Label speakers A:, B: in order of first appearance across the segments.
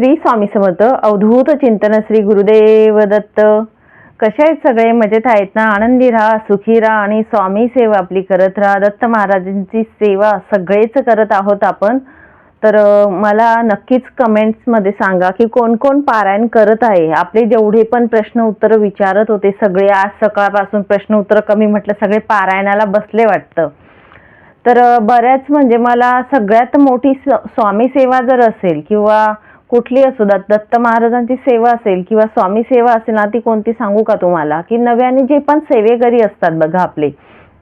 A: श्री स्वामी समर्थ अवधूत चिंतन श्री गुरुदेव दत्त. कसे आहेत सगळे? मजेत आहेत ना? आनंदी राहा सुखी राहा आणि स्वामी सेवा आपली करत राहा. दत्त महाराजांची सेवा सगळेच करत आहोत आपण. तर मला नक्कीच कमेंट्समध्ये सांगा की कोण कोण पारायण करत आहे? आपले जेवढे पण प्रश्न उत्तर विचारत होते सगळे आज सकाळपासून प्रश्न उत्तर कमी म्हटलं सगळे पारायणाला बसले वाटतं. तर बऱ्याच म्हणजे मला सगळ्यात मोठी स- स्वामी सेवा जर असेल किंवा कुठली असू द्या दत्त महाराजांची सेवा असेल किंवा स्वामी सेवा असेल ना ती कोणती सांगू का तुम्हाला? की नव्याने जे पण सेवेकरी असतात बघा आपले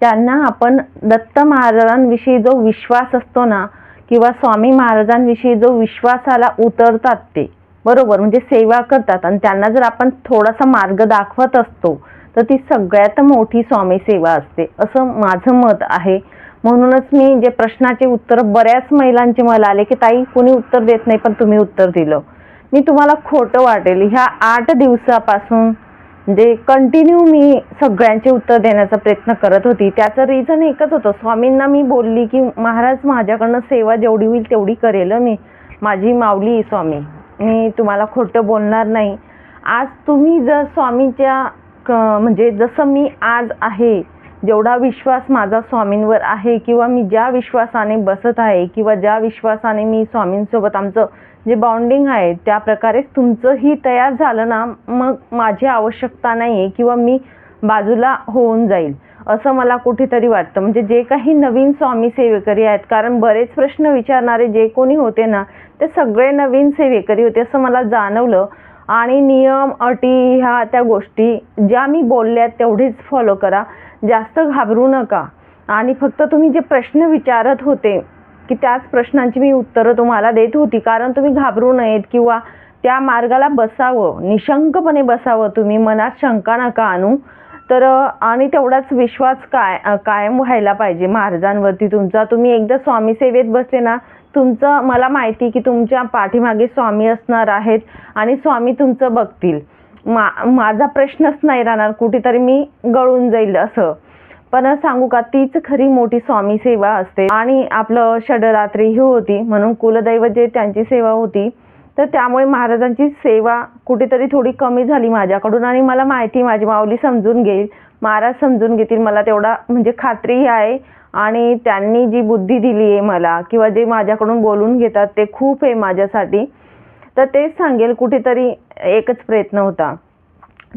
A: त्यांना आपण दत्त महाराजांविषयी जो विश्वास असतो ना किंवा स्वामी महाराजांविषयी जो विश्वासाला उतरतात ते बरोबर? म्हणजे सेवा करतात आणि त्यांना जर आपण थोडासा मार्ग दाखवत असतो तर ती सगळ्यात मोठी स्वामी सेवा असते. असं माझं मत आहे. म्हणूनच मी जे प्रश्नाचे उत्तर बऱ्याच महिलांचे मला आले की ताई कुणी उत्तर देत नाही पण तुम्ही उत्तर दिलं. मी तुम्हाला खोटं वाटेल. ह्या आठ दिवसापासून जे कंटिन्यू मी सगळ्यांचे उत्तर देण्याचा प्रयत्न करत होती त्याचं रिझन एकच होतं. स्वामींना मी बोलली की महाराज माझ्याकडनं सेवा जेवढी होईल तेवढी करेल मी. माझी माऊली स्वामी मी तुम्हाला खोटं बोलणार नाही. आज तुम्ही जर स्वामीच्या क- म्हणजे जसं मी आज आहे जेवढा विश्वास माझा स्वामींवर आहे किंवा मी ज्या विश्वासाने बसत आहे किंवा ज्या विश्वासाने मी स्वामींसोबत आमचं जे बॉन्डिंग आहे त्या प्रकारे तुमचंही तयार झालं ना मग माझी आवश्यकता नाही आहे किंवा मी बाजूला होऊन जाईल. असं मला कुठेतरी वाटतं. म्हणजे जे काही नवीन स्वामी सेवेकरी आहेत कारण बरेच प्रश्न विचारणारे जे कोणी होते ना ते सगळे नवीन सेवेकरी होते असं मला जाणवलं. आणि नियम अटी ह्या त्या गोष्टी ज्या मी बोलल्या तेवढेच फॉलो करा. जास्त घाबरू नका. आणि फक्त तुम्ही जे प्रश्न विचारत होते की त्याच प्रश्नांची मी उत्तरं तुम्हाला देत होती. कारण तुम्ही घाबरू नयेत किंवा त्या मार्गाला बसावं निशंकपणे बसावं तुम्ही मनात शंका नका आणू. तर आणि तेवढाच विश्वास काय कायम व्हायला पाहिजे महाराजांवरती तुमचा. तुम्ही एकदा स्वामी सेवेत बसले ना तुमचं मला माहिती की तुमच्या पाठीमागे स्वामी असणार आहेत आणि स्वामी तुमचं बघतील. मा माझा प्रश्नच नाही राहणार कुठेतरी मी गळून जाईल असं. पण सांगू का तीच खरी मोठी स्वामी सेवा असते. आणि आपलं षडरात्री ही होती म्हणून कुलदैव जे त्यांची सेवा होती तर त्यामुळे महाराजांची सेवा कुठेतरी थोडी कमी झाली माझ्याकडून. आणि मला माहिती माझी माऊली समजून घेईल महाराज समजून घेतील मला तेवढा म्हणजे खात्री आहे. आणि त्यांनी जी बुद्धी दिली आहे मला किंवा जे माझ्याकडून बोलून घेतात ते खूप आहे माझ्यासाठी तर तेच सांगेल कुठेतरी एकच प्रयत्न होता.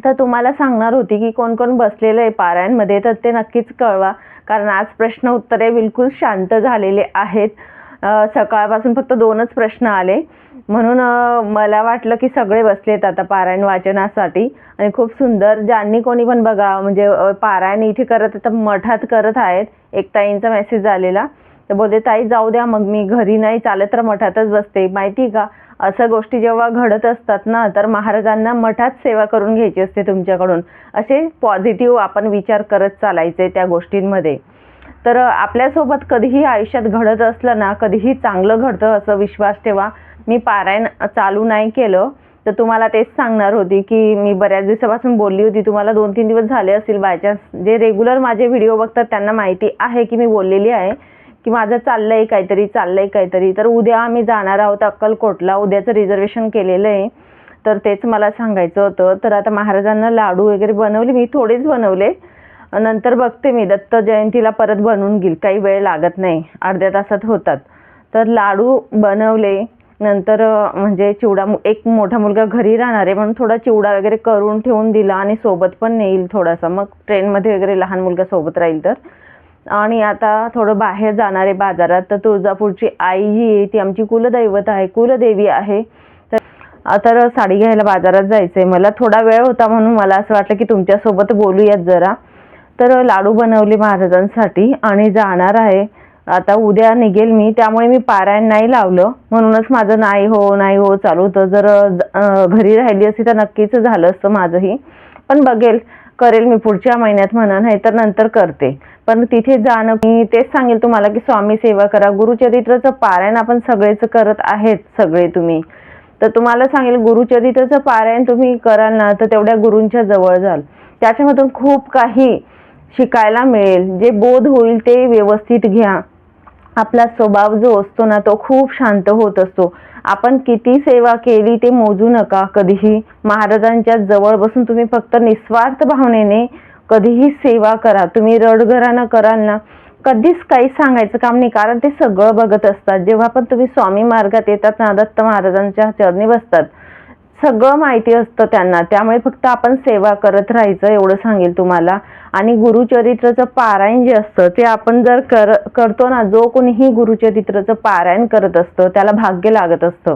A: तर तुम्हाला सांगणार होती की कोण कोण बसलेलं आहे पारायणमध्ये तर ते नक्कीच कळवा कारण आज प्रश्न उत्तरे बिलकुल शांत झालेले आहेत. सकाळपासून फक्त दोनच प्रश्न आले. म्हणून मला वाटलं की सगळे बसलेत आता पारायण वाचनासाठी. आणि खूप सुंदर ज्यांनी कोणी पण बघा म्हणजे पारायण इथे करत आता मठात करत आहेत. एक ताईंचा मेसेज आलेला. तर बोलते ताई जाऊ द्या मग मी घरी नाही चालत तर मठातच बसते. माहिती का असं गोष्टी जेव्हा घडत असतात ना तर महाराजांना मठात सेवा करून घ्यायची असते तुमच्याकडून. असे पॉझिटिव्ह आपण विचार करत चालायचे त्या गोष्टींमध्ये. तर आपल्यासोबत कधीही आयुष्यात घडत असलं ना कधीही चांगलं घडतं असं विश्वास ठेवा. मी पारायण चालू नाही केलं. तर तुम्हाला तेच सांगणार होती की मी बऱ्याच दिवसापासून बोलली होती. तुम्हाला दोन तीन दिवस झाले असतील बाय चान्स जे रेग्युलर माझे व्हिडिओ बघतात त्यांना माहिती आहे की मी बोललेली आहे की माझं चाललं आहे काहीतरी चाललं आहे काहीतरी. तर उद्या आम्ही जाणार आहोत अक्कलकोटला. उद्याचं रिझर्वेशन केलेलं आहे. तर तेच मला सांगायचं होतं. तर आता महाराजांना लाडू वगैरे बनवले. मी थोडेच बनवले. नंतर बघते मी. दत्त जयंतीला परत बनवून घेईल. काही वेळ लागत नाही. अर्ध्या तासात होतात. तर लाडू बनवले. नंतर म्हणजे चिवडा एक मोठा मुलगा घरी राहणार आहे म्हणून थोडा चिवडा वगैरे करून ठेवून दिला आणि सोबत पण नेईल थोडासा. मग ट्रेनमध्ये वगैरे लहान मुलगा सोबत राहील तर. आणि आता थोडं बाहेर जाणार आहे बाजारात. तर तुळजापूरची आई जी आहे ती आमची कुलदैवत आहे कुलदेवी आहे. तर तर साडी घ्यायला बाजारात जायचं आहे मला थोडा वेळ होता म्हणून मला असं वाटलं की तुमच्यासोबत बोलूयात जरा. तर लाडू बनवले महाराजांसाठी आणि जाणार आहे. आता उद्या निघेल मी त्यामुळे मी पारायण नाही लावलं. म्हणूनच माझं नाही हो नाही हो चालू होतं. जर घरी राहिली असती तर नक्कीच झालं असतं माझंही. पण बघेल करेल मी पुढच्या महिन्यात म्हणा नाही तर नंतर करते. पण तिथे जाणं मी तेच सांगेल तुम्हाला की स्वामी सेवा करा. गुरुचरित्राचं पारायण आपण सगळेच करत आहेत सगळे तुम्ही. तर तुम्हाला सांगेल गुरुचरित्राचं पारायण तुम्ही कराल ना तर तेवढ्या गुरूंच्या जवळ जाल. त्याच्यामधून खूप काही शिकायला मिळेल. जे बोध होईल ते व्यवस्थित घ्या. आपला स्वभाव जो असतो ना तो खूप शांत होत असतो. आपण किती सेवा केली ते मोजू नका कधीही. महाराजांच्या जवळ बसून तुम्ही फक्त निस्वार्थ भावनेने कधीही सेवा करा. तुम्ही रडघरानं कराल ना कधीच काही सांगायचं काम नाही. कारण ते सगळं बघत असतात. जेव्हा पण तुम्ही स्वामी मार्गात येतात ना दत्त महाराजांच्या चरणी बसतात. सगळं माहिती असतं त्यांना. त्यामुळे फक्त आपण सेवा करत राहायचं एवढं सांगेल तुम्हाला. आणि गुरुचरित्राचं पारायण जे असतं ते आपण जर कर करतो ना जो कोणीही गुरुचरित्राचं पारायण करत असतं त्याला भाग्य लागत असतं.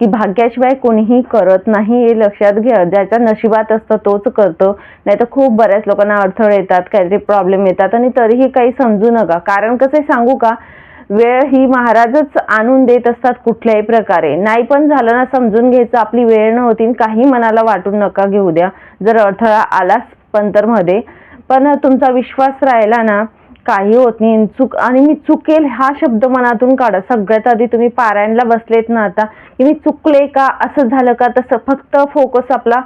A: की भाग्याशिवाय कोणीही करत नाही हे लक्षात घ्या. ज्याच्या नशिबात असतं तोच करतो. नाही तर खूप बऱ्याच लोकांना अडथळे येतात काहीतरी प्रॉब्लेम येतात. आणि तरीही काही समजू नका. कारण कसं आहे सांगू का? वेळ ही महाराजच आणून देत असतात कुठल्याही प्रकारे. नाही पण झालं ना समजून घ्यायचं आपली वेळ नव्हती आणि काही मनाला वाटून नका घेऊ द्या. जर अडथळा आलाच पंतरमध्ये पण तुमचा विश्वास राहिला ना काही होत नाही. चुक आणि मी चुकेल हा शब्द मनातून काढा. सगळ्यात आधी तुम्ही पारायणला बसलेत ना आता की मी चुकले का असं झालं का? तसं फक्त फोकस आपला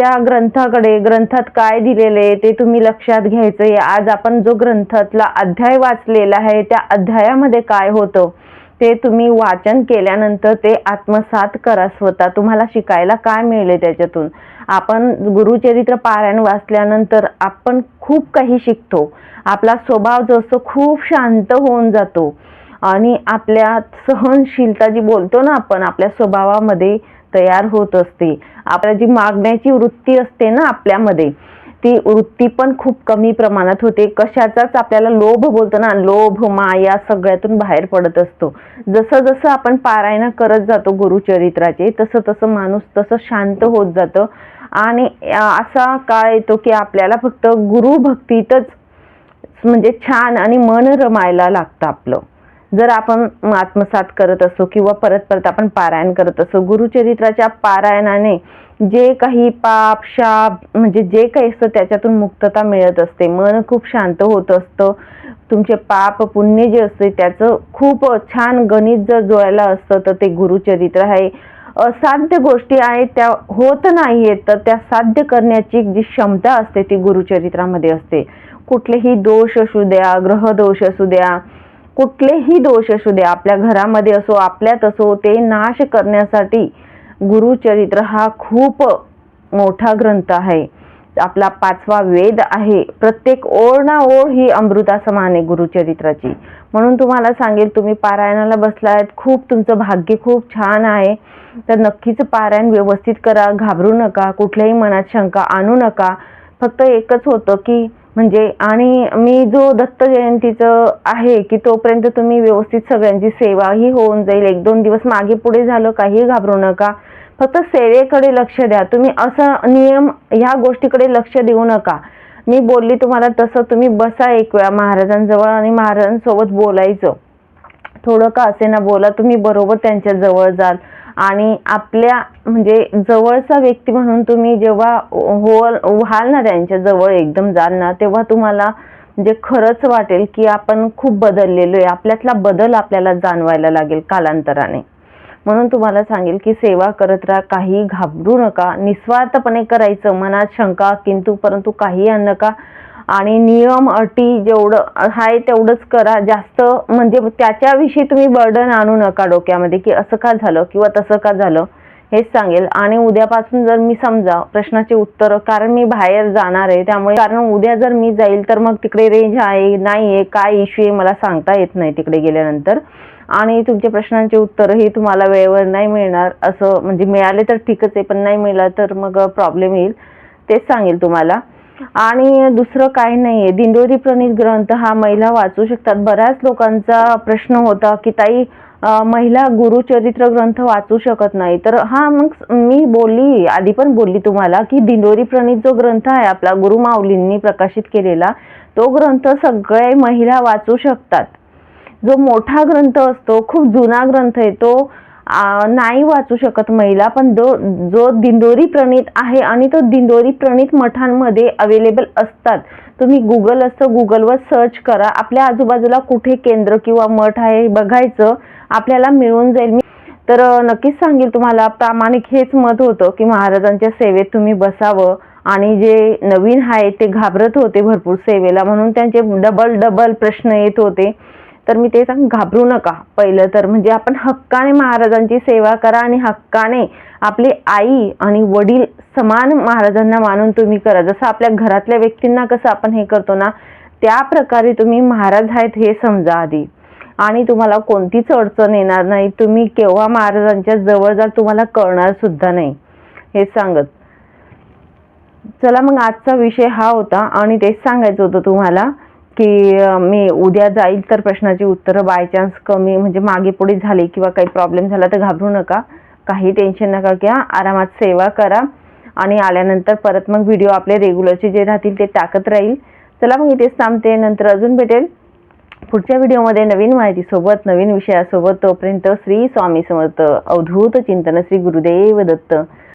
A: त्या ग्रंथाकडे ग्रंथात काय दिलेले आहे ते तुम्ही लक्षात घ्यायचं आज आपण जो ग्रंथातला अध्याय वाचलेला आहे त्या अध्यायामध्ये काय होतं ते तुम्ही वाचन केल्यानंतर ते आत्मसात करा स्वतः. तुम्हाला शिकायला काय मिळेल त्याच्यातून? आपण गुरुचरित्र पारायण वाचल्यानंतर आपण खूप काही शिकतो. आपला स्वभाव जो असतो खूप शांत होऊन जातो. आणि आपल्या सहनशीलता जी बोलतो ना आपण आपल्या स्वभावामध्ये तयार होत असते. आपल्या जी मागण्याची वृत्ती असते ना आपल्यामध्ये ती वृत्ती पण खूप कमी प्रमाणात होते. कशाचाच आपल्याला लोभ बोलतो ना लोभ माया सगळ्यातून बाहेर पडत असतो. जसं जसं आपण पारायण करत जातो गुरुचरित्राचे तसं तसं माणूस तसं शांत होत जातं. आणि असा काळ येतो की आपल्याला फक्त गुरुभक्तीतच म्हणजे छान आणि मन रमायला लागतं आपलं. जर आपण आत्मसात करत असो किंवा परत परत आपण पारायण करत असो गुरुचरित्राच्या पारायणाने जे काही पाप शाप म्हणजे जे काही असतं त्याच्यातून मुक्तता मिळत असते. मन खूप शांत होत असतं. तुमचे पाप पुण्य जे असते त्याचं खूप छान गणित जर जोडायला असतं तर ते गुरुचरित्र आहे असाध्य गोष्टी आहेत. त्या होत नाहीयेत तर त्या साध्य करण्याची जी क्षमता असते ती गुरुचरित्रामध्ये असते. कुठलेही दोष असू द्या ग्रह दोष असू द्या कुठलेही दोष असू दे आपल्या घरामध्ये असो आपल्यात असो ते नाश करण्यासाठी गुरुचरित्र हा खूप मोठा ग्रंथ आहे. आपला पाचवा वेद आहे. प्रत्येक ओळ ना ओळ ही अमृता समान आहे गुरुचरित्राची. म्हणून तुम्हाला सांगेल तुम्ही पारायणाला बसलायत खूप तुमचं भाग्य खूप छान आहे. तर नक्कीच पारायण व्यवस्थित करा घाबरू नका कुठल्याही मनात शंका आणू नका. फक्त एकच होतं की म्हणजे आणि मी जो दत्त जयंतीचं आहे की तोपर्यंत तुम्ही व्यवस्थित सगळ्यांची सेवा ही होऊन जाईल. एक दोन दिवस मागे पुढे झालं काही घाबरू नका. फक्त सेवेकडे लक्ष द्या. तुम्ही असं नियम ह्या गोष्टीकडे लक्ष देऊ नका. मी बोलली तुम्हाला तसं तुम्ही बसा एक वेळा महाराजांजवळ आणि महाराजांसोबत बोलायचं. थोडं का असे ना बोला तुम्ही बरोबर त्यांच्या जवळ जाल. आणि आपल्या म्हणजे जवळचा व्यक्ती म्हणून तुम्ही जेव्हा होल व्हाल ना त्यांच्या जवळ एकदम जाल ना तेव्हा तुम्हाला म्हणजे खरंच वाटेल की आपण खूप बदललेलो आहे. आपल्यातला बदल आपल्याला जाणवायला लागेल कालांतराने. म्हणून तुम्हाला सांगेल की सेवा करत राहा काही घाबरू नका. निस्वार्थपणे करायचं मनात शंका किंतु परंतु काही आण नका. आणि नियम अटी जेवढं आहे तेवढंच करा. जास्त म्हणजे त्याच्याविषयी तुम्ही बर्डन आणू नका डोक्यामध्ये की असं का झालं किंवा तसं का झालं हेच सांगेल. आणि उद्यापासून जर मी समजा प्रश्नाचे उत्तर कारण मी बाहेर जाणार आहे त्यामुळे कारण उद्या जर मी जाईल तर मग तिकडे रेंज आहे नाही आहे काय इश्यू आहे मला सांगता येत नाही तिकडे गेल्यानंतर. आणि तुमच्या प्रश्नांचे उत्तर हे तुम्हाला वेळेवर नाही मिळणार असं म्हणजे मिळाले तर ठीकच आहे पण नाही मिळालं तर मग प्रॉब्लेम येईल. तेच सांगेल तुम्हाला. आणि दुसरं काही नाहीये. दिंडोरी प्रणित ग्रंथ हा महिला वाचू शकतात. बऱ्याच लोकांचा प्रश्न होता की ताई महिला गुरुचरित्र ग्रंथ वाचू शकत नाही. तर हा मग मी बोलली आधी पण बोलली तुम्हाला की दिंडोरी प्रणित जो ग्रंथ आहे आपला गुरु माऊलींनी प्रकाशित केलेला तो ग्रंथ सगळे महिला वाचू शकतात. जो मोठा ग्रंथ असतो खूप जुना ग्रंथ आहे तो नाही वाचू शकत महिला पण जो जो दिंडोरी प्रणित आहे आणि तो दिंडोरी प्रणित मठांमध्ये अवेलेबल असतात. तुम्ही गुगल असतं गुगलवर सर्च करा. आपल्या आजूबाजूला कुठे केंद्र किंवा मठ आहे बघायचं. आपल्याला मिळून जाईल. मी तर नक्कीच सांगेल तुम्हाला प्रामाणिक हेच मत होतं की महाराजांच्या सेवेत तुम्ही बसावं आणि जे नवीन आहे ते घाबरत होते भरपूर सेवेला म्हणून त्यांचे डबल डबल प्रश्न येत होते. तर मी ते सांग घाबरू नका. पहिलं तर म्हणजे आपण हक्काने महाराजांची सेवा करा आणि हक्काने आपली आई आणि वडील समान महाराजांना मानून तुम्ही करा. जसं आपल्या घरातल्या व्यक्तींना कसं आपण हे करतो ना त्या प्रकारे तुम्ही महाराज आहेत हे समजा आधी. आणि तुम्हाला कोणतीच अडचण येणार नाही. तुम्ही केव्हा महाराजांच्या जवळ जाल तुम्हाला कळणार सुद्धा नाही. हे सांगत. चला मग आजचा विषय हा होता आणि तेच सांगायचं होतं तुम्हाला. की मी उद्या जाईल तर प्रश्नाची उत्तरं बाय चान्स कमी म्हणजे मागे पुढे झाले किंवा काही प्रॉब्लेम झाला तर घाबरू नका. काही टेन्शन नका घ्या. आरामात सेवा करा. आणि आल्यानंतर परत मग व्हिडिओ आपले रेग्युलरचे जे राहतील ते टाकत राहील. चला मग इथेच थांबते. नंतर अजून भेटेल. पुढच्या व्हिडिओमध्ये नवीन माहितीसोबत नवीन विषयासोबत तोपर्यंत श्री स्वामी समर्थ. अवधूत चिंतन श्री गुरुदेव दत्त.